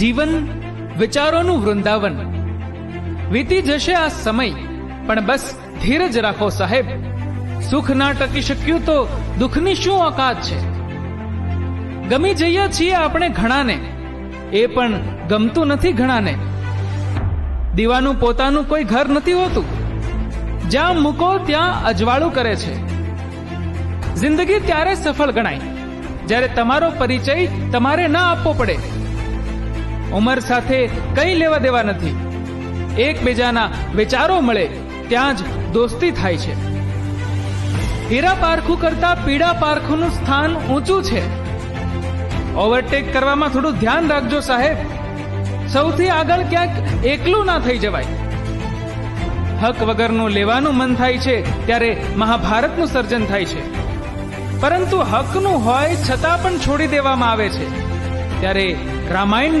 જીવન, વિચારોનું વૃંદાવન. વીતી જશે આ સમય, પણ બસ ધીરજ રાખો સાહેબ. સુખ ના ટકી શક્યું તો દુઃખની શું ઓકાત છે? ગમી જઈએ છીએ આપણે ઘણાને. એ પણ ગમતું નથી ઘણાને. દીવાનું પોતાનું કોઈ ઘર નથી હોતું. જ્યાં મૂકો ત્યાં અજવાળું કરે છે. જિંદગી ત્યારે સફળ ગણાય. જ્યારે તમારો પરિચય તમારે ના આપવો પડે. ઉંમર સાથે કઈ લેવા દેવા નથી. એકબીજાના વિચારો મળે, ત્યાં જ દોસ્તી થાય છે. હીરા પારખું કરતા પીડા પારખુંનું સ્થાન ઊંચું છે. ઓવરટેક કરવામાં થોડું ધ્યાન રાખજો સાહેબ. સૌથી આગળ ક્યાંક એકલું ના થઈ જવાય. હક વગરનું લેવાનું મન થાય છે, ત્યારે મહાભારતનું સર્જન થાય છે. પરંતુ હકનું હોય છતાં પણ છોડી દેવામાં આવે છે. ત્યારે રામાયણ